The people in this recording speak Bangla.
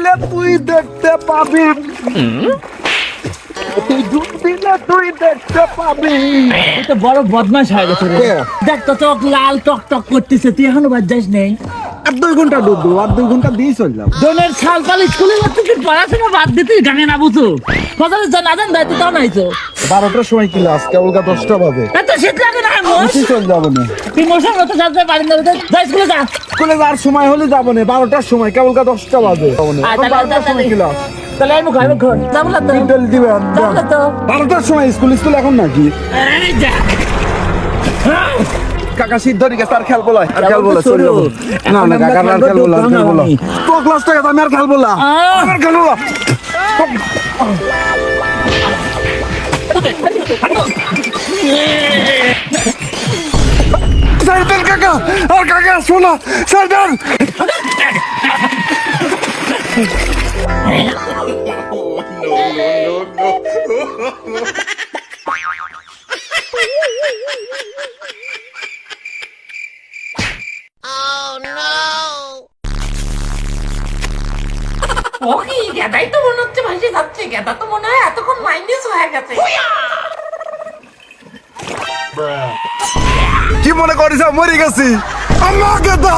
দিলে তুই দেখতে পাবি। ডুব দিলে তুই দেখতে পাবি। তো বড় বদমাশ হয়ে গেছে রে। দেখ তো চোখ লাল টক টক করতেছে তুই এখনও বাদ যাস নেই। আর দুই ঘণ্টা আর দুই ঘণ্টা দিয়ে চললাম দোনের সাল পাল স্কুলে যাচ্ছে তুই পড়াশোনা বাদ দিতে গানে না বুঝো ফজরের জান আজান দায়িত্ব তাও নাইছো বারোটার সময় ক্লাস কেবলকা দশটা বাজে। এত শীত লাগে না মোষ চল যাব না। তুই মোষের মতো যাতে পারি না যা স্কুলে যা। স্কুলে যাওয়ার সময় হলে যাব না বারোটার সময় কেবলকা দশটা বাজে। বারোটার সময়। ক্লাস তাহলে আমি ঘর যাব না তো। তো। বারোটার সময় স্কুল স্কুল এখন নাকি? কাকা সিদ্ধ দিকে তার খেলব না আর যাব খেলব না চলে যাব। না কাকা আর আর আমি। তো ক্লাস থেকে আমি আর খেলব না সাইডার কাকা আর কাকা শোনা সাইডার ও কি গেদাই তো মনে হচ্ছে ভাসে যাচ্ছে। গেদা তো মনে হয় এতক্ষণ মাইনাস হয়ে গেছে। কি মনে করিস মরে গেছি। আমাকে দা